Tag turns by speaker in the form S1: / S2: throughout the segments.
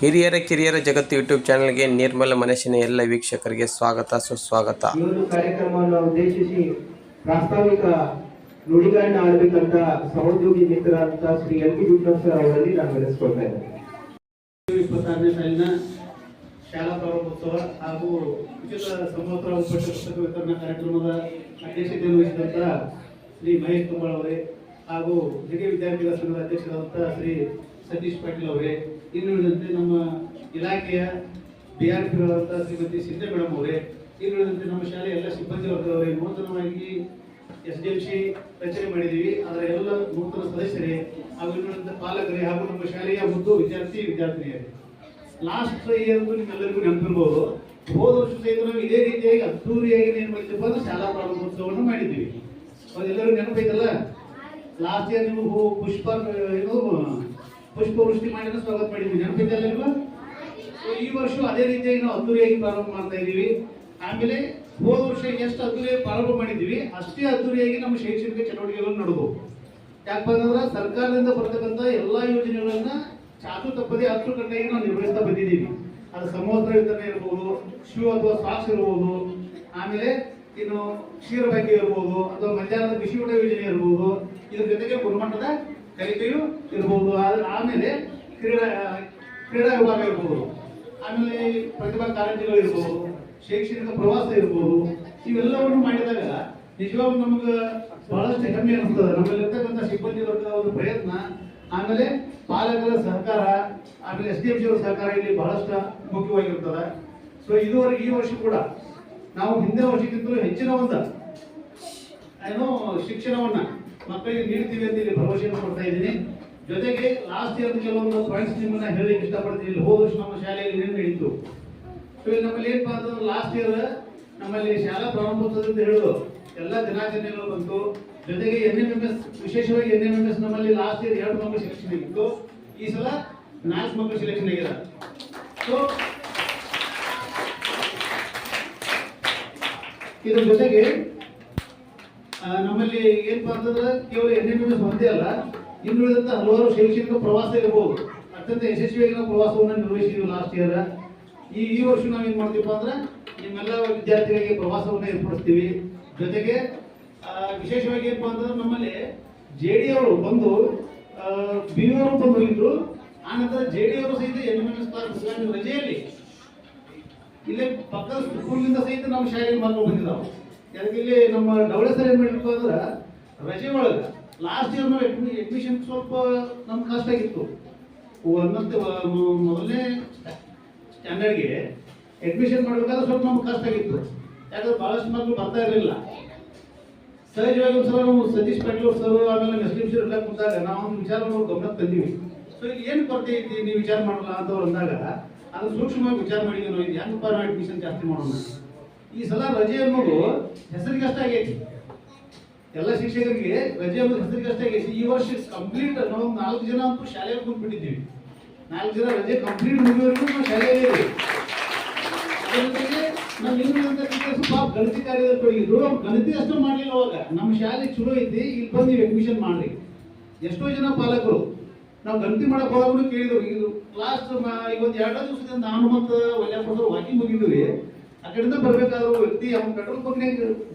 S1: ಹಿರಿಯರ ಕಿರಿಯರ ಜಗತ್ತು ಯೂಟ್ಯೂಬ್ ಚಾನಲ್ಗೆ ನಿರ್ಮಲ ಮನಸ್ಸಿನ ಎಲ್ಲ ವೀಕ್ಷಕರಿಗೆ ಸ್ವಾಗತ ಸುಸ್ವಾಗತ.
S2: ಈ ಒಂದು ಕಾರ್ಯಕ್ರಮವನ್ನು ಉದ್ದೇಶಿಸಿ ಪ್ರಾಸ್ತಾವಿಕ ನುಡಿಗಳನ್ನ ಆಡಬೇಕಂತ ಸಹೋದ್ಯೋಗಿ ಮಿತ್ರರಾದಂತ ಶ್ರೀ ಎಲ್ ಪಿ ಸರ್ ಅವರಲ್ಲಿ ನಾನು ಇದ್ದೇನೆ.
S3: ಇಪ್ಪತ್ತಾರನೇ ಸಾಲಿನ ಶಾಲಾ ಪ್ರಾರಂಭೋತ್ಸವ ಹಾಗೂ ಉಚಿತ ಸಮೋತ್ರ ಪಠ್ಯ ಪುಸ್ತಕ ವಿತರಣಾ ಕಾರ್ಯಕ್ರಮದ ಅಧ್ಯಕ್ಷತೆಯನ್ನು ವಹಿಸಿದಂತ ಶ್ರೀ ಮಹೇಶ್ ಕುಮಾರ್ ಅವರೇ ಹಾಗೂ ಹಿರಿಯ ವಿದ್ಯಾರ್ಥಿಗಳ ಸಂಘದ ಅಧ್ಯಕ್ಷರಾದಂತಹ ಶ್ರೀ ಸತೀಶ್ ಪಾಟೀಲ್ ಅವರೇ, ಇನ್ನು ಉಳಿದಂತೆ ನಮ್ಮ ಇಲಾಖೆಯ ಡಿ ಆರ್ ಪಿಗಳಾದಂಥ ಶ್ರೀಮತಿ ಸಿದ್ದ ಮೇಡಮ್ ಅವರೇ, ಇನ್ನು ಉಳಿದಂತೆ ನಮ್ಮ ಶಾಲೆಯ ಎಲ್ಲ ಸಿಬ್ಬಂದಿ ವರ್ಗದವರೇ ನೂತನವಾಗಿ ಎಸ್ ಡಿ ಎಂ ಸಿ ರಚನೆ ಮಾಡಿದ್ದೀವಿ. ಅದರ ಎಲ್ಲ ನೂತನ ಸದಸ್ಯರೇ, ಹಾಗೂ ಇನ್ನುಳಿದ ಪಾಲಕರೇ, ಹಾಗೂ ನಮ್ಮ ಶಾಲೆಯ ಮುದ್ದು ವಿದ್ಯಾರ್ಥಿ, ವಿದ್ಯಾರ್ಥಿನಿಯರೇ. ಲಾಸ್ಟ್ ಇಯರ್ ನಿಮ್ಮೆಲ್ಲರಿಗೂ ನೆನಪಿರ್ಬೋದು, ಹೋದ ವರ್ಷದ ನಾವು ಇದೇ ರೀತಿಯಾಗಿ ಅದ್ದೂರಿಯಾಗಿ ಏನ್ ಮಾಡಿದ್ದೀವಿ ಅಂದ್ರೆ ಶಾಲಾ ಪ್ರಾರಂಭೋತ್ಸವವನ್ನು ಮಾಡಿದ್ದೀವಿ. ಅದೆಲ್ಲರೂ ನೆನಪೈತಲ್ಲ? ಲಾಸ್ಟ್ ಇಯರ್ ಹೂ- ಪುಷ್ಪ ಏನು ಪುಷ್ಪ ವೃಷ್ಟಿ ಮಾಡಿ ಸ್ವಾಗತ ಮಾಡಿದ್ವಿ. ನೆನಪೈತಲ್ಲ ಸೊ ಈ ವರ್ಷ ಅದೇ ರೀತಿಯಾಗಿ ನಾವು ಅದ್ದೂರಿಯಾಗಿ ಪ್ರಾರಂಭ ಮಾಡ್ತಾ ಇದ್ದೀವಿ. ಆಮೇಲೆ ಹೋದ ವರ್ಷ ಎಷ್ಟು ಅದ್ದೂರಿಯಾಗಿ ಪ್ರಾರಂಭ ಮಾಡಿದ್ವಿ ಅಷ್ಟೇ ಅದ್ದೂರಿಯಾಗಿ ನಮ್ಮ ಶೈಕ್ಷಣಿಕ ಚಟುವಟಿಕೆಗಳನ್ನು ಯಾಕಪ್ಪ ಅಂತಂದ್ರೆ ಸರ್ಕಾರದಿಂದ ಬರ್ತಕ್ಕಂಥ ಎಲ್ಲಾ ಯೋಜನೆಗಳನ್ನ ಚಾಚು ತಪ್ಪದೆ ಹತ್ತು ಗಂಟೆಗೆ ನಾವು ನಿರ್ವಹಿಸ್ತಾ ಬಂದಿದ್ದೀವಿ. ಅದು ಸಮೋತ್ರ ವಿತರಣೆ ಇರ್ಬೋದು ಶೂ ಅಥವಾ ಸಾಕ್ಸ್ ಇರ್ಬೋದು, ಆಮೇಲೆ ಇನ್ನು ಕ್ಷೀರ ಇರ್ಬೋದು, ಅಥವಾ ಮಧ್ಯಾಹ್ನದ ಬಿಸಿ ಊಟ ಯೋಜನೆ ಇರ್ಬೋದು, ಇದ್ರ ಜೊತೆಗೆ ಗುಣಮಟ್ಟದ ಕಲಿಕೆಯು ಇರ್ಬೋದು. ಆದ್ರೆ ಆಮೇಲೆ ಕ್ರೀಡಾ ಕ್ರೀಡಾ ವಿಭಾಗ ಇರ್ಬೋದು. ಆಮೇಲೆ ಪ್ರತಿಭಾ ಕಾಲೇಜುಗಳು ಇರ್ಬೋದು, ಶೈಕ್ಷಣಿಕ ಪ್ರವಾಸ ಇರ್ಬೋದು, ಇವೆಲ್ಲವನ್ನು ಮಾಡಿದಾಗ ನಿಜವಾಗ್ಲೂ ನಮ್ಗೆ ಬಹಳಷ್ಟು ಹೆಮ್ಮೆ ಅನಿಸ್ತದೆ. ನಮ್ಮಲ್ಲಿರ್ತಕ್ಕಂಥ ಸಿಬ್ಬಂದಿ ವರ್ಗದ ಒಂದು ಪ್ರಯತ್ನ, ಆಮೇಲೆ ಪಾಲಕರ ಸಹಕಾರ, ಆಮೇಲೆ ಎಸ್ ಡಿ ಎಂ ಅವರ ಸಹಕಾರ ಇಲ್ಲಿ ಬಹಳಷ್ಟು ಮುಖ್ಯವಾಗಿರ್ತದೆ. ಸೊ ಇದುವರೆಗೆ ಈ ವರ್ಷ ಕೂಡ ನಾವು ಹಿಂದಿನ ವರ್ಷಕ್ಕಿಂತಲೂ ಹೆಚ್ಚಿನ ಒಂದು, ಏನು ಶಿಕ್ಷಣವನ್ನ ಮಕ್ಕಳಿಗೆ ನೀಡ್ತೀವಿ ಅಂತ ಇಲ್ಲಿ ಭರವಸೆಯನ್ನು ಕೊಡ್ತಾ ಇದ್ದೀನಿ. ಜೊತೆಗೆ ಲಾಸ್ಟ್ ಇಯರ್ ಕೆಲವೊಂದು ಪಾಯಿಂಟ್ಸ್ ನಿಮ್ಮನ್ನ ಹೇಳಲಿಕ್ಕೆ ಇಷ್ಟಪಡ್ತೀನಿ. ಇಲ್ಲಿ ಹೋದ ವರ್ಷ ನಮ್ಮ ಶಾಲೆಯಲ್ಲಿ ಏನು ನಡೀತು. ನಮ್ಮಲ್ಲಿ ಏನಪ್ಪಾ ಅಂತಂದ್ರೆ ಲಾಸ್ಟ್ ಇಯರ್ ನಮ್ಮಲ್ಲಿ ಶಾಲಾ ಪ್ರಾರಂಭೋತ್ಸವದಿಂದ ಹಿಡಿದು ಎಲ್ಲ ದಿನಾಚರಣೆಗಳು ಬಂತು. ಜೊತೆಗೆ ಎನ್ ಎಂ ಎಂ ಎಸ್ ವಿಶೇಷವಾಗಿ ಎನ್ ಎಂ ಎಂ ಎಸ್ ನಮ್ಮಲ್ಲಿ ಲಾಸ್ಟ್ ಇಯರ್ ಎರಡು ಮಕ್ಕಳು ಸೆಲೆಕ್ಷನ್ ಆಗಿತ್ತು. ಈ ಸಲ ನಾಲ್ಕು ಮಕ್ಕಳು ಸೆಲೆಕ್ಷನ್ ಆಗಿದೆ ಸೊ ಇದ್ರ ಜೊತೆಗೆ ನಮ್ಮಲ್ಲಿ ಏನಪ್ಪಾ ಅಂತಂದ್ರೆ ಕೇವಲ ಎನ್ ಎಂ ಎಸ್ ಒಂದೇ ಅಲ್ಲ, ಇನ್ನುಳಿದಂತ ಹಲವಾರು ಶೈಕ್ಷಣಿಕ ಪ್ರವಾಸ ಇರಬಹುದು ಅತ್ಯಂತ ಯಶಸ್ವಿಯಾಗಿ ನಾವು ಪ್ರವಾಸವನ್ನು ನಿರ್ವಹಿಸಿದ್ವಿ ಲಾಸ್ಟ್ ಇಯರ್ ಈ ಈ ವರ್ಷ ನಾವು ಏನ್ ಮಾಡ್ತೀವಪ್ಪ ಅಂದ್ರೆ ನಿಮ್ಮೆಲ್ಲ ವಿದ್ಯಾರ್ಥಿಗಳಿಗೆ ಪ್ರವಾಸವನ್ನು ಏರ್ಪಡಿಸ್ತೀವಿ. ಜೊತೆಗೆ ವಿಶೇಷವಾಗಿ ಏನಪ್ಪ ಅಂತಂದ್ರೆ ನಮ್ಮಲ್ಲಿ ಜೆ ಡಿ ಅವರು ಬಂದು ಬಿ ಅವರು ಬಂದು ಹೋಗಿದ್ರು ಆನಂತರ ಜೆ ಡಿ ಅವರು ಸಹಿತ ಎನ್ ಎಂ ಎಸ್ ಕ್ಲಾಸ್ ರಜೆಯಲ್ಲಿ, ಇಲ್ಲೇ ಪಕ್ಕದ ಸ್ಕೂಲಿಂದ ಸಹಿತ ನಾವು ಶಾಲೆಗೆ ಮಕ್ಕಳು ಬಂದಿದ್ದಾವೆ. ಇಲ್ಲಿ ನಮ್ಮ ಡೌಳೆ ಸರ್ ಏನ್ ಮಾಡಿರ್ಬೇಕು ಅಂದ್ರೆ, ರಜೆ ಒಳಗೆ ಲಾಸ್ಟ್ ಇಯರ್ ನಾವು ಅಡ್ಮಿಷನ್ ಸ್ವಲ್ಪ ನಮ್ಗೆ ಕಷ್ಟ ಆಗಿತ್ತು. ಒಂದೊಂದು ಮೊದಲನೇ ಸ್ಟ್ಯಾಂಡರ್ಡ್ಗೆ ಅಡ್ಮಿಷನ್ ಮಾಡ್ಬೇಕಾದ್ರೆ ಸ್ವಲ್ಪ ನಮ್ಗೆ ಕಷ್ಟ ಆಗಿತ್ತು. ಯಾಕಂದ್ರೆ ಭಾಳಷ್ಟು ಮಕ್ಕಳು ಬರ್ತಾ ಇರಲಿಲ್ಲ. ಸಹಜವಾಗಿ ಒಂದ್ಸಲ ನಾವು ಸತೀಶ್ ಪಾಟೀಲ್ ಸರ್, ಆಮೇಲೆ ಮುಸ್ಲಿಂ ಸರ್ ಎಲ್ಲ ಕುಂತಾಗ ನಾವು ಒಂದು ವಿಚಾರ ನಾವು ಗಮನಕ್ಕೆ ತಂದೀವಿ. ಸೊ ಇಲ್ಲಿ ಏನು ಕೊರತೆ ಐತಿ, ನೀವು ವಿಚಾರ ಮಾಡಲ್ಲ ಅಂತ ಅವ್ರು ಅಂದಾಗ ಅದು ಸೂಕ್ಷ್ಮವಾಗಿ ವಿಚಾರ ಮಾಡಿದ್ವಿ ನಾವು ಇದು ಹೆಂಗಪ್ಪ ಅಡ್ಮಿಷನ್ ಜಾಸ್ತಿ ಮಾಡೋಣ ಈ ಸಲ ರಜೆ ಅನ್ನೋದು ಹೆಸರಿಗೆ ಅಷ್ಟೇ ಆಗೈತಿ. ಎಲ್ಲ ಶಿಕ್ಷಕರಿಗೆ ರಜೆ ಅನ್ನೋದು ಹೆಸರಿಗೆ ಅಷ್ಟೇ ಆಗೈತಿ. ಈ ವರ್ಷ ಕಂಪ್ಲೀಟ್ ನಾವು ನಾಲ್ಕು ಜನ ಅಂತೂ ಶಾಲೆಯಲ್ಲಿ ಕುಂತ್ಬಿಟ್ಟಿದ್ದೀವಿ. ನಾಲ್ಕು ಜನ ರಜೆ ಕಂಪ್ಲೀಟ್ ಮುಗಿಯೋವರೆಗೂ ನಾವು ಶಾಲೆಯಲ್ಲಿ ಪಾಪ ಗಣತಿ ಕಾರ್ಯದಲ್ಲಿ ತೊಡಗಿದ್ರು. ಗಣತಿ ಅಷ್ಟೇ ಮಾಡಲಿಲ್ಲ ಅವಾಗ. ನಮ್ಮ ಶಾಲೆ ಚಲೋ ಐತಿ, ಇಲ್ಲಿ ಬಂದು ನೀವು ಅಡ್ಮಿಷನ್ ಮಾಡ್ರಿ. ಎಷ್ಟೋ ಜನ ಪಾಲಕರು, ನಾವು ಗಣತಿ ಮಾಡಕ್ ಹೋದಾಗ ಕೇಳಿದ್ರು. ಇದು ಕ್ಲಾಸ್ ಇವತ್ತು ಎರಡನೇ ದಿವಸದಿಂದ ನಾನು ಮತ್ತು ವಲ್ಯಾಪುರ ವಾಕಿಂಗ್ ಹೋಗಿದ್ವಿ ಆ ಕಡೆಯಿಂದ ಬರ್ಬೇಕಾದ್ರು ವ್ಯಕ್ತಿ ಅವ್ನ ಪೆಟ್ರೋಲ್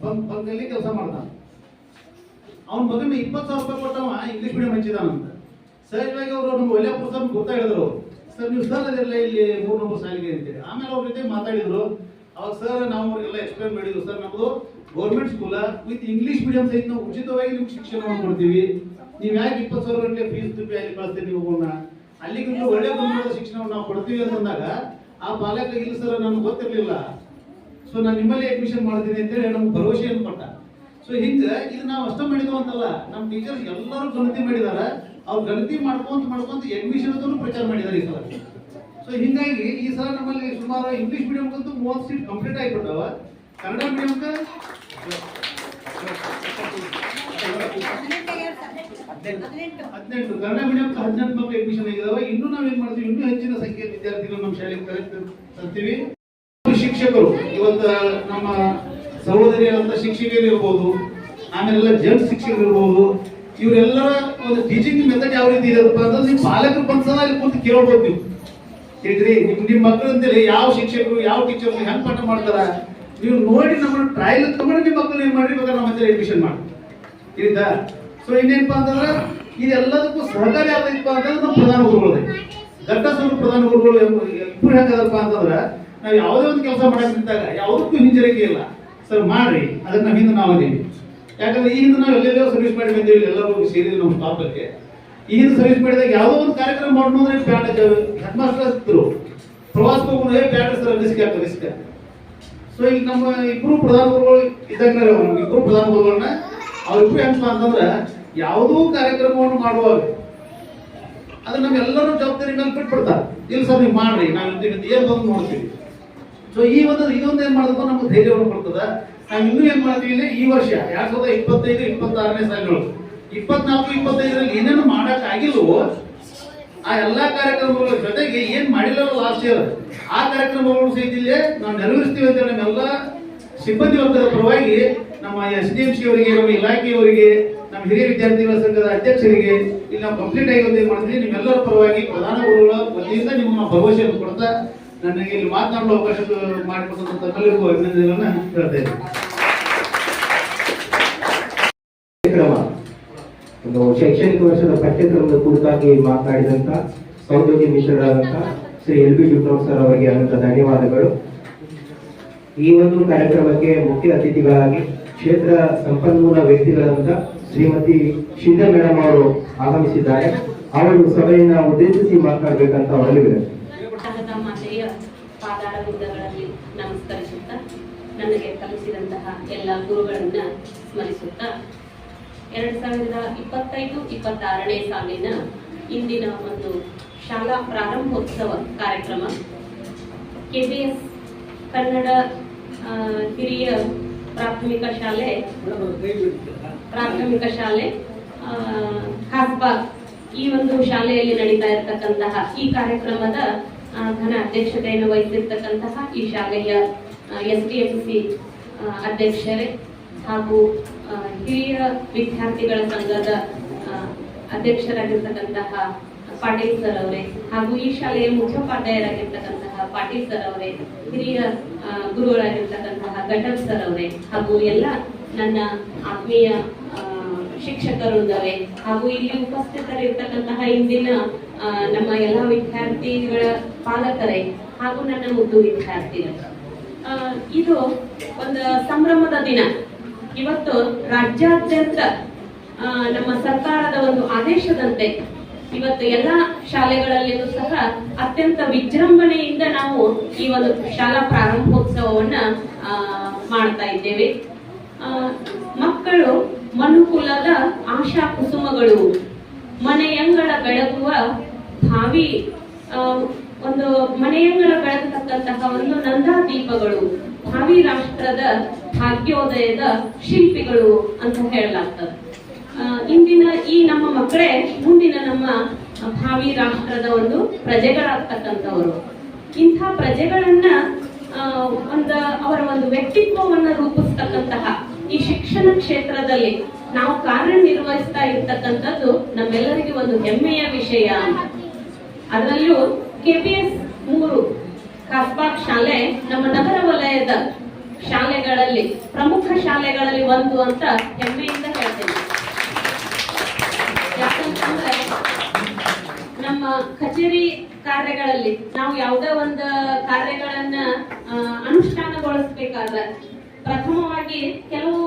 S3: ಬಂಕ್ ಬಂಕ್ ಕೆಲಸ ಮಾಡ್ತಾನ. ಅವ್ನ ಮಗನ ಇಪ್ಪತ್ತು ಸಾವಿರ ರೂಪಾಯಿ ಕೊಟ್ಟವ ಇಂಗ್ಲಿಷ್ ಮೀಡಿಯಂ ಹಚ್ಚಿದಾನಂತ. ಸಹಜವಾಗಿ ಅವರು ನಮ್ಮ ವಲ್ಯಾಪುರ ಸರ್ ಗೊತ್ತಾ ಹೇಳಿದ್ರು. ಸರ್, ನೀವು ಸರ್ ಇಲ್ಲಿ ಮೂರು ನಂಬರ್ ಸಾಲಿಗೆ ಅಂತೇಳಿ ಆಮೇಲೆ ಅವ್ರ ಜೊತೆ ಮಾತಾಡಿದ್ರು. ಅವಾಗ ಸರ್, ನಾವು ಅವರಿಗೆಲ್ಲ ಎಕ್ಸ್ಪ್ಲೇನ್ ಮಾಡಿದ್ರು ಸರ್ ನಮ್ಮದು government school with English medium ಸಹಿತ ನಾವು ಉಚಿತವಾಗಿ ನಿಮ್ಗೆ ಶಿಕ್ಷಣವನ್ನು ಕೊಡ್ತೀವಿ. ನೀವು ಯಾಕೆ ಇಪ್ಪತ್ತು ಸಾವಿರ ಗಂಟೆ ಫೀಸ್ ತುಂಬಿ ಅಲ್ಲಿ ಕಳಿಸ್ತೀರಿ ನೀವು ಹೋಗೋಣ ಅಲ್ಲಿಗೆ ನೀವು ಒಳ್ಳೆ ಗುಣಮಟ್ಟದ ಶಿಕ್ಷಣವನ್ನು ನಾವು ಕೊಡ್ತೀವಿ ಅಂತಂದಾಗ ಆ ಬಾಲಕ, ಇಲ್ಲ ಸರ್, ನನಗೆ ಗೊತ್ತಿರಲಿಲ್ಲ. ಸೊ ನಾನು ನಿಮ್ಮಲ್ಲಿ ಅಡ್ಮಿಷನ್ ಮಾಡ್ತೀನಿ ಅಂತೇಳಿ ನಮ್ಗೆ ಭರವಸೆಯನ್ನು ಕೊಟ್ಟ. ಸೊ ಹಿಂಗೆ ಇದು ನಾವು ಅಷ್ಟ ಮಾಡಿದ್ವು ಅಂತಲ್ಲ ನಮ್ಮ ಟೀಚರ್ ಎಲ್ಲರೂ ಗಣತಿ ಮಾಡಿದಾರ. ಅವ್ರು ಗಣತಿ ಮಾಡ್ಕೊಂತ ಮಾಡ್ಕೊಂತ ಅಡ್ಮಿಷನ್ ಪ್ರಚಾರ ಮಾಡಿದ್ದಾರೆ ಈ ಸಲ. ಸೊ ಹಿಂಗಾಗಿ ಈ ಸಲ ನಮ್ಮಲ್ಲಿ ಸುಮಾರು ಇಂಗ್ಲಿಷ್ ಮೀಡಿಯಂಗಂತೂ ಮೂವತ್ತು ಸೀಟ್ ಕಂಪ್ಲೀಟ್ ಆಗಿಬಿಟ್ಟವ. ಕನ್ನಡ ಮೀಡಿಯಂಗೆ ಹದಿನೆಂಟು. ಕನ್ನಡ ಮೀಡಿಯಂಕ್ಕೆ ಹದಿನೆಂಟು ಮಕ್ಕಳು ಅಡ್ಮಿಷನ್ ಆಗಿದಾವೆ. ಇನ್ನೂ ನಾವೇನ್ ಮಾಡ್ತೀವಿ? ಇನ್ನೂ ಹೆಚ್ಚಿನ ಸಂಖ್ಯೆಯ ವಿದ್ಯಾರ್ಥಿಗಳು ನಮ್ಮ ಶಾಲೆಗೆ ಕರೆಕ್ಟ್ ತರ್ತೀವಿ. ಶಿಕ್ಷಕರು ಇವತ್ತು ನಮ್ಮ ಸಹೋದರಿಯಾದಂತ ಶಿಕ್ಷಕಿಯರು ಇರ್ಬೋದು ಆಮೇಲೆಲ್ಲ ಜನ ಶಿಕ್ಷಕರು ಇರ್ಬೋದು, ಇವರೆಲ್ಲ ಒಂದು ಟೀಚಿಂಗ್ ಮೆಥಡ್ ಯಾವ ರೀತಿ ಇರಪ್ಪ ಅಂದ್ರೆ ನೀವು ಪಾಲಕರು ಬಂದ್ಸಲ್ಲ ಅಲ್ಲಿ ಕೂತು ಕೇಳ್ಬೋದು ನೀವು. ತಿಳಿದ್ರಿ ನಿಮ್ ಮಕ್ಳು ಅಂತೇಳಿ ಯಾವ ಶಿಕ್ಷಕರು, ಯಾವ ಟೀಚರ್ ಹೆಂಗ್ ಪಾಠ ಮಾಡ್ತಾರ, ನೀವು ನೋಡಿ ನಮ್ಮ ಟ್ರಯಲ್ ತಗೊಂಡು ನಿಮ್ಮ ಮಕ್ಕಳು ಏನ್ ಮಾಡ್ರಿ ಬೇಕಾದ್ರೆ ನಮ್ಮ ಹತ್ರ ಅಡ್ಮಿಷನ್ ಮಾಡಿ. ತಿಳಿತಾ ಸೊ ಇನ್ನೇನಪ್ಪ ಅಂತಂದ್ರೆ ಇದೆಲ್ಲದಕ್ಕೂ ಸಹಕಾರಿ ಯಾವ್ದೈತಪ್ಪ ಅಂತಂದ್ರೆ ನಮ್ಮ ಪ್ರಧಾನ ಗುರುಗಳು ಗಟ್ಟಸೂರು ಪ್ರಧಾನ ಗುರುಗಳು ಇಬ್ಬರು ಹೆಂಗದಪ್ಪ ಅಂತಂದ್ರೆ ನಾವು ಯಾವುದೇ ಒಂದು ಕೆಲಸ ಮಾಡಕ್ ನಿಂತಾಗ ಯಾವುದಕ್ಕೂ ಹಿಂಜರಿಕೆ ಇಲ್ಲ. ಸರ್, ಮಾಡ್ರಿ. ಅದನ್ನ ನಮ್ಮಿಂದ ನಾವು ಅದೀವಿ. ಯಾಕಂದ್ರೆ ಈ ಹಿಂದೆ ನಾವು ಎಲ್ಲೆಲ್ಲೋ ಸರ್ವಿಸ್ ಮಾಡಿ ಬಂದೀವಿ ಎಲ್ಲರೂ ಸೇರಿದ್ವಿ ನಮ್ಮ ಸ್ಟಾಫಲ್ಲಿ ಈ ಹಿಂದೆ ಸರ್ವಿಸ್ ಮಾಡಿದಾಗ ಯಾವುದೋ ಒಂದು ಕಾರ್ಯಕ್ರಮ ಮಾಡೋಣ ಅಂದ್ರೆ ಪ್ಯಾಟ್ ಹೆಡ್ ಮಾಸ್ಟರ್ ಇದ್ರು. ಪ್ರವಾಸಕ್ಕೆ ಹೋಗೋಣ ಪ್ಯಾಟ್ ಸರ್ ರಿಸ್ಕ್ ಆಗ್ತದೆ ರಿಸ್ಕ್ ಸೊ ಈಗ ನಮ್ಮ ಇಬ್ರು ಪ್ರಧಾನ ಗುರುಗಳು ಇದ್ದಾಗ ಇಬ್ಬರು ಪ್ರಧಾನ ಗುರುಗಳನ್ನ ಅವ್ರಿಬ್ರು ಹೆಂಗಪ್ಪ ಅಂತಂದ್ರೆ ಯಾವುದೋ ಕಾರ್ಯಕ್ರಮವನ್ನು ಮಾಡುವಾಗ ಅದು ನಮ್ಗೆಲ್ಲರೂ ಜವಾಬ್ದಾರಿ ಮೇಲೆ ಬಿಟ್ಬಿಡ್ತಾರೆ. ಇಲ್ಲ ಸರ್, ನೀವು ಮಾಡ್ರಿ, ನಾವು ಏನು ಬಂದು ನೋಡ್ತೀವಿ. ಸೊ ಈ ಒಂದು ಇದೊಂದು ಏನ್ ಮಾಡೋದಪ್ಪ? ನಮ್ಗೆ ಧೈರ್ಯವನ್ನು ಕೊಡ್ತದೆ. ನಾವು ಇನ್ನೂ ಏನ್ ಮಾಡ್ತೀವಿ ಈ ವರ್ಷ, ಎರಡ್ ಸಾವಿರದ ಇಪ್ಪತ್ತೈದು, ಇಪ್ಪತ್ತಾರನೇ ಸಾಲಗಳು ಇಪ್ಪತ್ನಾಲ್ಕು, ಇಪ್ಪತ್ತೈದರಲ್ಲಿ ಏನೇನು ಮಾಡಕ್ ಆಗಿಲ್ವೋ, ಆ ಎಲ್ಲಾ ಕಾರ್ಯಕ್ರಮಗಳ ಜೊತೆಗೆ ಏನ್ ಮಾಡಿಲ್ಲ ಲಾಸ್ಟ್ ಇಯರ್ ಆ ಕಾರ್ಯಕ್ರಮಗಳು ಸಹಿತ ಇಲ್ಲೇ ನಾವು ನೆರವೇರಿಸ್ತೀವಿ ಅಂತ ನಮ್ಮೆಲ್ಲ ಸಿಬ್ಬಂದಿ ವರ್ಗದ ಪರವಾಗಿ ನಮ್ಮ ಎಸ್ ಡಿ ಎಂ ಸಿ ಅವರಿಗೆ, ನಮ್ಮ ಇಲಾಖೆಯವರಿಗೆ, ನಮ್ಮ ಹಿರಿಯ ವಿದ್ಯಾರ್ಥಿಗಳ ಸಂಘದ ಅಧ್ಯಕ್ಷರಿಗೆ, ಇಲ್ಲಿ ನಾವು ಕಂಪ್ಲೀಟ್ ಆಗಿ ಒಂದು ಏನ್ ಮಾಡಿದ್ವಿ. ನಿಮ್ಮೆಲ್ಲರ ಪರವಾಗಿ ಪ್ರಧಾನ ಗುರುಗಳ ವತಿಯಿಂದ ನಿಮ್ಮ ಭರವಸೆಯನ್ನು ಕೊಡ್ತಾ ನನಗೆ ಇಲ್ಲಿ ಮಾತನಾಡಲು ಅವಕಾಶ ಮಾಡಿಕೊಟ್ಟಂತ ತಮ್ಮೆಲ್ಲರಿಗೂ ಅಭಿನಂದನೆಗಳನ್ನ ಹೇಳ್ತಾ
S2: ಕಾರ್ಯಕ್ರಮ. ಒಂದು ಶೈಕ್ಷಣಿಕ ವರ್ಷದ ಪಠ್ಯಕ್ರಮದ ಕುರಿತಾಗಿ ಮಾತನಾಡಿದಂತ ಸೌಂದರ್ಯ ಮಿಶ್ರರಾದಂತ Shri L B Jutnor sir ಅವರಿಗೆ ಅನಂತ ಧನ್ಯವಾದಗಳು. ಈ ಒಂದು ಕಾರ್ಯಕ್ರಮಕ್ಕೆ ಮುಖ್ಯ ಅತಿಥಿಗಳಾಗಿ ಕ್ಷೇತ್ರ ಸಂಪನ್ಮೂಲ ವ್ಯಕ್ತಿಗಳಾದಂತ ಶ್ರೀಮತಿ ಶಿಂದ ಮೇಡಮ್ ಅವರು ಆಗಮಿಸಿದ್ದಾರೆ. ಅವರು ಸಭೆಯನ್ನ ಉದ್ದೇಶಿಸಿ ಮಾತನಾಡಬೇಕಂತ ಅವರಲ್ಲಿ
S4: ನನಗೆ ಕಲಿಸಿದಂತಹ ಎಲ್ಲ ಗುರುಗಳನ್ನ ಸ್ಮರಿಸುತ್ತಾ, ಎರಡ್ ಸಾವಿರದ ಇಪ್ಪತ್ತೈದು, ಇಪ್ಪತ್ತಾರನೇ ಸಾಲಿನ ಇಂದಿನ ಒಂದು ಶಾಲಾ ಪ್ರಾರಂಭೋತ್ಸವ ಕಾರ್ಯಕ್ರಮ, ಕೆಬಿಎಸ್ ಕನ್ನಡ ಹಿರಿಯ ಪ್ರಾಥಮಿಕ ಶಾಲೆ ಪ್ರಾಥಮಿಕ ಶಾಲೆ ಖಾಸ್ಬಾಗ್ ಈ ಒಂದು ಶಾಲೆಯಲ್ಲಿ ನಡೀತಾ ಇರತಕ್ಕಂತಹ ಈ ಕಾರ್ಯಕ್ರಮದ ಘನ ಅಧ್ಯಕ್ಷತೆಯನ್ನು ವಹಿಸಿರ್ತಕ್ಕಂತಹ ಈ ಶಾಲೆಯ ಎಸ್ ಡಿ ಎಂ ಸಿ ಅಧ್ಯಕ್ಷರೇ ಹಾಗೂ ಹಿರಿಯ ವಿದ್ಯಾರ್ಥಿಗಳ ಸಂಘದ ಅಧ್ಯಕ್ಷರಾಗಿರ್ತಕ್ಕಂತಹ ಪಾಟೀಲ್ ಸರ್ ಅವರೇ ಹಾಗೂ ಈ ಶಾಲೆಯ ಮುಖ್ಯೋಪಾಧ್ಯಾಯರಾಗಿರ್ತಕ್ಕಂತಹ ಪಾಟೀಲ್ ಸರ್ ಅವರೇ, ಹಿರಿಯ ಗುರುಗಳಾಗಿರ್ತಕ್ಕಂತಹ ಘಟಕ್ ಸರ್ ಅವರೇ ಹಾಗೂ ಎಲ್ಲ ನನ್ನ ಆತ್ಮೀಯ ಶಿಕ್ಷಕರುಂದವೇ ಹಾಗೂ ಇಲ್ಲಿ ಉಪಸ್ಥಿತರಿರ್ತಕ್ಕಂತಹ ಇಂದಿನ ನಮ್ಮ ಎಲ್ಲ ವಿದ್ಯಾರ್ಥಿಗಳ ಪಾಲಕರೇ ಹಾಗೂ ನನ್ನ ಮುದ್ದು ವಿದ್ಯಾರ್ಥಿಗಳು. ಇದು ಒಂದು ಸಂಭ್ರಮದ ದಿನ. ಇವತ್ತು ರಾಜ್ಯಾದ್ಯಂತ ನಮ್ಮ ಸರ್ಕಾರದ ಒಂದು ಆದೇಶದಂತೆ ಇವತ್ತು ಎಲ್ಲ ಶಾಲೆಗಳಲ್ಲಿಯೂ ಸಹ ಅತ್ಯಂತ ವಿಜೃಂಭಣೆಯಿಂದ ನಾವು ಈ ಒಂದು ಶಾಲಾ ಪ್ರಾರಂಭೋತ್ಸವವನ್ನ ಮಾಡ್ತಾ ಇದ್ದೇವೆ. ಮಕ್ಕಳು ಮನುಕುಲದ ಆಶಾ ಕುಸುಮಗಳು, ಮನೆಯಂಗಳ ಬೆಳಗುವ ಭಾವಿ ಒಂದು ಮನೆಯಂಗಳ ಬೆಳಗತಕ್ಕಂತಹ ಒಂದು ನಂದಾ ದೀಪಗಳು, ಭಾವಿ ರಾಷ್ಟ್ರದ ಭಾಗ್ಯೋದಯದ ಶಿಲ್ಪಿಗಳು ಅಂತ ಹೇಳಲಾಗ್ತದೆ. ಇಂದಿನ ಈ ನಮ್ಮ ಮಕ್ಕಳೇ, ಮುಂದಿನ ನಮ್ಮ ಭಾವಿ ರಾಷ್ಟ್ರದ ಒಂದು ಪ್ರಜೆಗಳಾಗ್ತಕ್ಕಂಥವರು. ಇಂಥ ಪ್ರಜೆಗಳನ್ನ ಒಂದು ಅವರ ಒಂದು ವ್ಯಕ್ತಿತ್ವವನ್ನ ರೂಪಿಸ್ತಕ್ಕಂತಹ ಈ ಶಿಕ್ಷಣ ಕ್ಷೇತ್ರದಲ್ಲಿ ನಾವು ಕಾರ್ಯನಿರ್ವಹಿಸ್ತಾ ಇರ್ತಕ್ಕಂಥದ್ದು ನಮ್ಮೆಲ್ಲರಿಗೆ ಒಂದು ಹೆಮ್ಮೆಯ ವಿಷಯ ಅದರಲ್ಲೂ ಕೆಪಿಎಸ್ ಮೂರು, ಕಸ್ಬಾಕ್ ಶಾಲೆ, ನಮ್ಮ ನಗರ ವಲಯದ ಶಾಲೆಗಳಲ್ಲಿ, ಪ್ರಮುಖ ಶಾಲೆಗಳಲ್ಲಿ ಒಂದು ಅಂತ ಹೆಮ್ಮೆಯಿಂದ ಹೇಳ್ತೇನೆ. ಯಾಕಂತಂದ್ರೆ ನಮ್ಮ ಕಚೇರಿ ಕಾರ್ಯಗಳಲ್ಲಿ ನಾವು ಯಾವುದೇ ಒಂದು ಕಾರ್ಯಗಳನ್ನ ಅನುಷ್ಠಾನಗೊಳಿಸ್ಬೇಕಾದ್ರೆ ಪ್ರಥಮವಾಗಿ ಕೆಲವು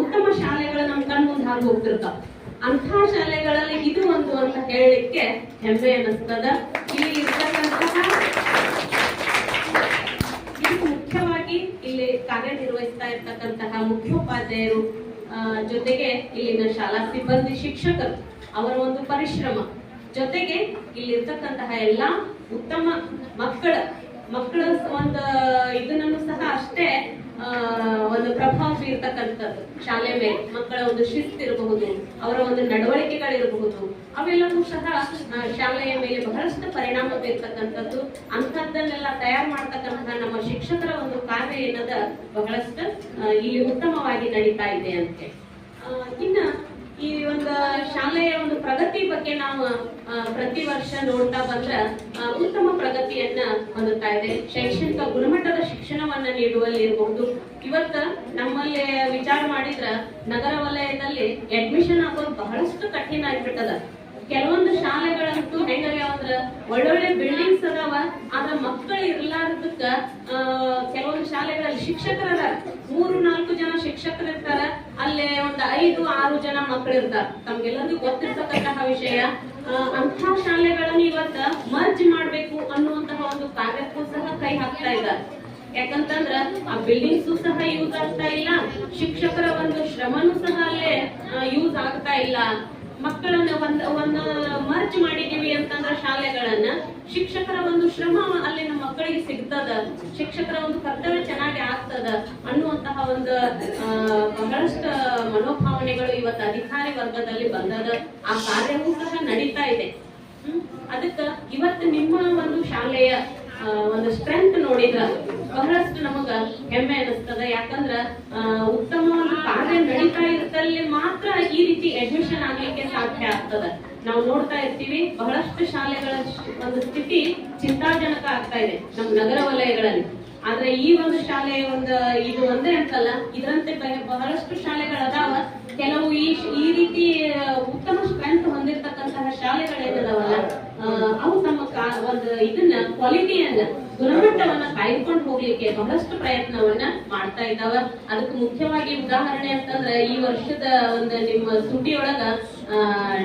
S4: ಉತ್ತಮ ಶಾಲೆಗಳು ನಮ್ಮ ಕಣ್ಮುಂದೆ ಹಾಗೆ ಹೋಗ್ತಿರ್ತಾವ. ಶಾಲೆಗಳಲ್ಲಿ ಇದು ಒಂದು ಅಂತ ಹೇಳಲಿಕ್ಕೆ ಹೆಮ್ಮೆ ಅನ್ನಿಸ್ತದ ಇಲ್ಲಿ ಇರ್ತಕ್ಕಂತಹ ಇದಕ್ಕೆ ಮುಖ್ಯವಾಗಿ ಇಲ್ಲಿ ಕಾರ್ಯನಿರ್ವಹಿಸ್ತಾ ಇರ್ತಕ್ಕಂತಹ ಮುಖ್ಯೋಪಾಧ್ಯಾಯರು ಜೊತೆಗೆ ಇಲ್ಲಿನ ಶಾಲಾ ಸಿಬ್ಬಂದಿ ಶಿಕ್ಷಕರು, ಅವರ ಒಂದು ಪರಿಶ್ರಮ. ಜೊತೆಗೆ ಇಲ್ಲಿರ್ತಕ್ಕಂತಹ ಎಲ್ಲ ಉತ್ತಮ ಮಕ್ಕಳ ಮಕ್ಕಳ ಒಂದು ಇದನ್ನು ಸಹ ಅಷ್ಟೇ ಒಂದು ಪ್ರಭಾವ ಬೀರ್ತಕ್ಕಂಥದ್ದು ಶಾಲೆ ಮೇಲೆ ಮಕ್ಕಳ ಒಂದು ಶಿಸ್ತಿರಬಹುದು ಅವರ ಒಂದು ನಡವಳಿಕೆಗಳಿರಬಹುದು, ಅವೆಲ್ಲವೂ ಸಹ ಶಾಲೆಯ ಮೇಲೆ ಬಹಳಷ್ಟು ಪರಿಣಾಮ ಬೀರ್ತಕ್ಕಂಥದ್ದು ಅಂಥದ್ದನ್ನೆಲ್ಲ ತಯಾರು ಮಾಡ್ತಕ್ಕಂತಹ ನಮ್ಮ ಶಿಕ್ಷಕರ ಒಂದು ಕಾರ್ಯ ಏನದ ಬಹಳಷ್ಟು ಇಲ್ಲಿ ಉತ್ತಮವಾಗಿ ನಡೀತಾ ಇದೆ ಅಂತೆ. ಇನ್ನ ಈ ಒಂದು ಶಾಲೆಯ ಪ್ರಗತಿ ಬಗ್ಗೆ ನಾವು ಪ್ರತಿ ವರ್ಷ ನೋಡ್ತಾ ಬಂದ್ರ ಉತ್ತಮ ಪ್ರಗತಿಯನ್ನ ಹೊಂದುತ್ತಾ ಇದೆ. ಶೈಕ್ಷಣಿಕ ಗುಣಮಟ್ಟದ ಶಿಕ್ಷಣವನ್ನ ನೀಡುವಲ್ಲಿ ಇರಬಹುದು ಇವತ್ತ ನಮ್ಮಲ್ಲಿ ವಿಚಾರ ಮಾಡಿದ್ರ ನಗರ ವಲಯದಲ್ಲಿ ಅಡ್ಮಿಷನ್ ಆಗೋದು ಬಹಳಷ್ಟು ಕಠಿಣ ಆಗ್ಬಿಟ್ಟದ. ಕೆಲವೊಂದು ಶಾಲೆಗಳಂತೂ ಹೆಂಗಾಗ್ಯಾವ ಅಂದ್ರ ಒಳ್ಳೊಳ್ಳೆ ಬಿಲ್ಡಿಂಗ್ಸ್ ಅದಾವ, ಆದ್ರ ಮಕ್ಕಳು ಇರ್ಲಾರ್ದಕ್ಕ ಕೆಲವೊಂದು ಶಾಲೆಗಳಲ್ಲಿ ಶಿಕ್ಷಕರ ಮೂರು ನಾಲ್ಕು ಜನ ಶಿಕ್ಷಕರು ಇರ್ತಾರ ಅಲ್ಲೇ ಒಂದು ಐದು, ಆರು ಜನ ಮಕ್ಕಳು ಇರ್ತಾರ ತಮ್ಗೆಲ್ಲರಿಗೂ ಗೊತ್ತಿರ್ತಕ್ಕಂತಹ ವಿಷಯ ಅಂಥ ಶಾಲೆಗಳನ್ನು ಇವತ್ತ ಮರ್ಜ್ ಮಾಡ್ಬೇಕು ಅನ್ನುವಂತಹ ಒಂದು ಕಾರ್ಯಕ್ಕೂ ಸಹ ಕೈ ಹಾಕ್ತಾ ಇದ್ದಾರೆ. ಯಾಕಂತಂದ್ರ, ಆ ಬಿಲ್ಡಿಂಗ್ಸ್ ಸಹ ಯೂಸ್ ಆಗ್ತಾ ಇಲ್ಲ, ಶಿಕ್ಷಕರ ಒಂದು ಶ್ರಮನೂ ಸಹ ಅಲ್ಲೇ ಯೂಸ್ ಆಗ್ತಾ ಇಲ್ಲ. ಮಕ್ಕಳನ್ನ ಒಂದ್ ಒಂದ್ ಮರ್ಜ್ ಮಾಡಿದೀವಿ ಅಂತಂದ್ರ ಶಾಲೆಗಳನ್ನ ಶಿಕ್ಷಕರ ಒಂದು ಶ್ರಮ ಅಲ್ಲಿ ನಮ್ಮ ಮಕ್ಕಳಿಗೆ ಸಿಗ್ತದ. ಶಿಕ್ಷಕರ ಒಂದು ಕರ್ತವ್ಯ ಚೆನ್ನಾಗಿ ಆಗ್ತದ ಅನ್ನುವಂತಹ ಒಂದು ಬಹಳಷ್ಟು ಮನೋಭಾವನೆಗಳು ಇವತ್ತು ಅಧಿಕಾರಿ ವರ್ಗದಲ್ಲಿ ಬಂದದ. ಆ ಕಾರ್ಯವೂ ಸಹ ನಡೀತಾ ಇದೆ. ಅದಕ್ಕ ಇವತ್ತು ನಿಮ್ಮ ಒಂದು ಶಾಲೆಯ ಒಂದು ಸ್ಟ್ರೆಂತ್ ನೋಡಿದ್ರ ಬಹಳಷ್ಟು ನಮಗ ಹೆಮ್ಮೆ ಅನಿಸ್ತದ ಯಾಕಂದ್ರ ಆ, ಉತ್ತಮ ಒಂದು ಕಾರ್ಯ ನಡೀತಾ ಇರ್ತಲ್ಲಿ ಮಾತ್ರ ಈ ರೀತಿ ಅಡ್ಮಿಷನ್ ಆಗ್ಲಿಕ್ಕೆ ಸಾಧ್ಯ ಆಗ್ತದ. ನಾವು ನೋಡ್ತಾ ಇರ್ತೀವಿ ಬಹಳಷ್ಟು ಶಾಲೆಗಳ ಒಂದು ಸ್ಥಿತಿ ಚಿಂತಾಜನಕ ಆಗ್ತಾ ಇದೆ ನಮ್ಮ ನಗರ ವಲಯಗಳಲ್ಲಿ. ಆದ್ರೆ ಈ ಒಂದು ಶಾಲೆ ಒಂದು ಇದು ಒಂದೇ ಅಂತಲ್ಲ ಇದರಂತೆ ಬಹಳಷ್ಟು ಶಾಲೆಗಳದಾವ ಕೆಲವು ಈ ರೀತಿ ಉತ್ತಮ ಸ್ಟ್ರೆಂತ್ ಹೊಂದಿರತಕ್ಕಂತಹ ಶಾಲೆಗಳೇನದಾವಲ್ಲ ಅವು ತಮ್ಮ ಒಂದು ಇದನ್ನ ಕ್ವಾಲಿಟಿಯನ್ನ ಗುಣಮಟ್ಟವನ್ನ ಕಾಯ್ದುಕೊಂಡು ಹೋಗ್ಲಿಕ್ಕೆ ಬಹಳಷ್ಟು ಪ್ರಯತ್ನವನ್ನ ಮಾಡ್ತಾ ಇದ್ದಾವ. ಅದಕ್ಕೆ ಮುಖ್ಯವಾಗಿ ಉದಾಹರಣೆ ಅಂತಂದ್ರೆ ಈ ವರ್ಷದ ಒಂದು ನಿಮ್ಮ ಸುಟಿಯೊಳಗ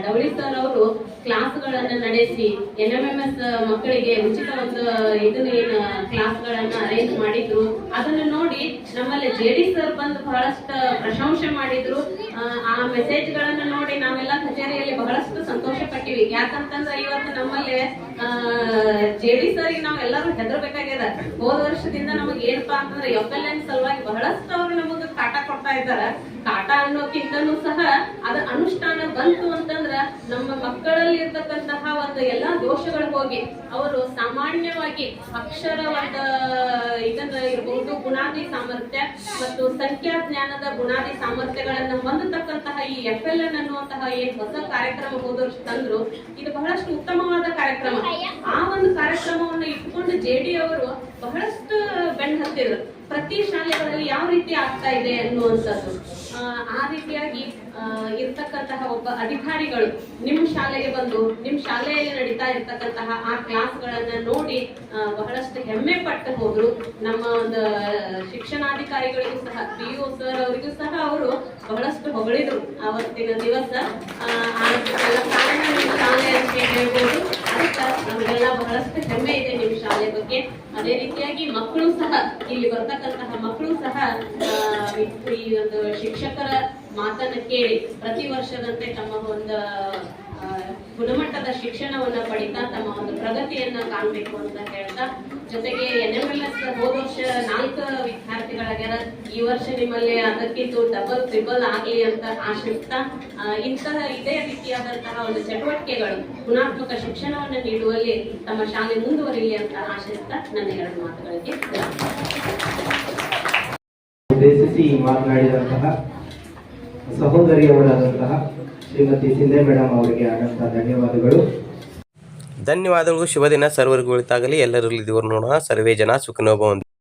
S4: ಡಬ್ಲಿ ಸರ್ ಅವರು ಕ್ಲಾಸ್ಗಳನ್ನ ನಡೆಸಿ ಎನ್ ಎಂ ಎಂ ಎಸ್ ಮಕ್ಕಳಿಗೆ ಉಚಿತ ಒಂದು ಇದನ್ನ ಕ್ಲಾಸ್ಗಳನ್ನ ಅರೇಂಜ್ ಮಾಡಿದ್ರು. ಅದನ್ನ ನೋಡಿ ನಮ್ಮಲ್ಲಿ ಜೆ ಡಿ ಸರ್ ಬಂದು ಬಹಳಷ್ಟು ಪ್ರಶಂಸೆ ಮಾಡಿದ್ರು. ಆ ಮೆಸೇಜ್ ಗಳನ್ನ ನೋಡಿ ನಾವೆಲ್ಲ ಕಚೇರಿಯಲ್ಲಿ ಬಹಳಷ್ಟು ಸಂತೋಷ ಪಟ್ಟಿವಿ. ಯಾಕಂತಂದ್ರೆ ಇವತ್ತು ನಮ್ಮಲ್ಲಿ ಜೆ ಡಿ ಸರ್ ನಾವೆಲ್ಲರೂ ಹೆದರ್ಬೇಕಾಗ್ಯದ. ಹೋದ ವರ್ಷದಿಂದ ನಮಗೆ ಏನಪ್ಪಾ ಅಂತಂದ್ರೆ ಎಫ್ ಎಲ್ ಎನ್ ಸಲುವಾಗಿ ಬಹಳಷ್ಟು ಅವರು ನಮಗ ಕಾಟ ಕೊಡ್ತಾ ಇದ್ದಾರ. ಕಾಟ ಅನ್ನೋಕ್ಕಿಂತನೂ ಸಹ ಅದ ಅನುಷ್ಠಾನ ಬಂತು ಅಂತಂದ್ರ ನಮ್ಮ ಮಕ್ಕಳಲ್ಲಿ ಇರ್ತಕ್ಕಂತಹ ಒಂದು ಎಲ್ಲಾ ದೋಷಗಳು ಹೋಗಿ ಅವರು ಸಾಮಾನ್ಯವಾಗಿ ಅಕ್ಷರವಾದ ಇದನ್ನ ಇರಬಹುದು ಬುನಾದಿ ಸಾಮರ್ಥ್ಯ ಮತ್ತು ಸಂಖ್ಯಾ ಜ್ಞಾನದ ಗುಣಾದಿ ಸಾಮರ್ಥ್ಯಗಳನ್ನ ಹೊಂದತಕ್ಕಂತಹ ಈ ಎಫ್ ಎಲ್ ಎನ್ ಅನ್ನುವಂತಹ ಏನ್ ಹೊಸ ಕಾರ್ಯಕ್ರಮ ಹೋದ ವರ್ಷ ತಂದ್ರು. ಇದು ಬಹಳಷ್ಟು ಉತ್ತಮವಾದ ಕಾರ್ಯಕ್ರಮ. ಆ ಒಂದು ಕಾರ್ಯಕ್ರಮವನ್ನು ಇಟ್ಕೊಂಡು ಜೆ ಡಿ ಅವರು ಬಹಳಷ್ಟು ಬೆನ್ನು ಹತ್ತಿದ್ರು. ಪ್ರತಿ ಶಾಲೆಗಳಲ್ಲಿ ಯಾವ ರೀತಿ ಆಗ್ತಾ ಇದೆ ಅನ್ನುವಂಥದ್ದು. ಆ, ರೀತಿಯಾಗಿ ಇರ್ತಕ್ಕಂತಹ ಒಬ್ಬ ಅಧಿಕಾರಿಗಳು ನಿಮ್ಮ ಶಾಲೆಗೆ ಬಂದು ನಿಮ್ಮ ಶಾಲೆಯಲ್ಲಿ ನಡೀತಾ ಇರ್ತಕ್ಕಂತಹ ಆ ಕ್ಲಾಸ್ಗಳನ್ನ ನೋಡಿ ಬಹಳಷ್ಟು ಹೆಮ್ಮೆ ಪಟ್ಟು ಹೋದ್ರು. ನಮ್ಮ ಒಂದು ಶಿಕ್ಷಣಾಧಿಕಾರಿಗಳಿಗೂ ಸಹ ಪಿ ಯು ಸರ್ ಅವರಿಗೂ ಸಹ ಅವರು ಬಹಳಷ್ಟು ಹೊಗಳಿದ್ರು. ಆವತ್ತಿನ ದಿವಸ ಆ, ಆ ಎಲ್ಲ ಕಾರಣ ನಿಮ್ಮ ಶಾಲೆ ಅಂತ ಹೇಳ್ಬೋದು ಅದಕ್ಕೆ ನಮಗೆಲ್ಲ ಬಹಳಷ್ಟು ಹೆಮ್ಮೆ ಇದೆ ನಿಮ್ಮ ಶಾಲೆ ಬಗ್ಗೆ. ಅದೇ ರೀತಿಯಾಗಿ ಮಕ್ಕಳು ಸಹ, ಇಲ್ಲಿ ಬರ್ತಕ್ಕಂತಹ ಮಕ್ಕಳು ಸಹ ಈ ಒಂದು ಶಿಕ್ಷಕರ ಮಾತನ್ನ ಕೇಳಿ ಪ್ರತಿ ವರ್ಷದಂತೆ ತಮ್ಮ ಒಂದು ಗುಣಮಟ್ಟದ ಶಿಕ್ಷಣವನ್ನ ಪಡಿತಾ ತಮ್ಮ ಒಂದು ಪ್ರಗತಿಯನ್ನ ಕಾಣಬೇಕು ಅಂತ ಹೇಳ್ತಾ, ಜೊತೆಗೆ ಎನ್ ಎಂ ಎಲ್ ಎಸ್ ಹೋದ ವರ್ಷ ನಾಲ್ಕು ವಿದ್ಯಾರ್ಥಿಗಳಾಗ್ಯಾರ. ಈ ವರ್ಷ ನಿಮ್ಮಲ್ಲಿ ಅದಕ್ಕಿಂತ ಡಬಲ್ ಟ್ರಿಬಲ್ ಆಗಲಿ ಅಂತ ಆಶಿಸ್ತಾ ಇಂತಹ ಇದೇ ರೀತಿಯಾದಂತಹ ಒಂದು ಚಟುವಟಿಕೆಗಳು ಗುಣಾತ್ಮಕ ಶಿಕ್ಷಣವನ್ನು ನೀಡುವಲ್ಲಿ ತಮ್ಮ ಶಾಲೆ ಮುಂದುವರಿಲಿ ಅಂತ ಆಶಿಸ್ತಾ ನನ್ನ ಎರಡು ಮಾತುಗಳಿಗೆ
S2: ಉದ್ದೇಶಿಸಿ ಮಾತನಾಡಿದಂತಹ ಸಹೋದರಿಯವರಾದಂತಹ ಶ್ರೀಮತಿ ಸಿಂಧೆ ಮೇಡಮ್ ಅವರಿಗೆ ಅನಂತ ಧನ್ಯವಾದಗಳು.
S1: ಧನ್ಯವಾದಗಳು. ಶುಭ ದಿನ. ಸರ್ವರಿಗೂ ಉಳಿತಾಗಲಿ. ಎಲ್ಲರಲ್ಲಿ ಇದುವರು ನೋಡೋಣ. ಸರ್ವೇ ಜನ ಸುಖನೋಭವಂತು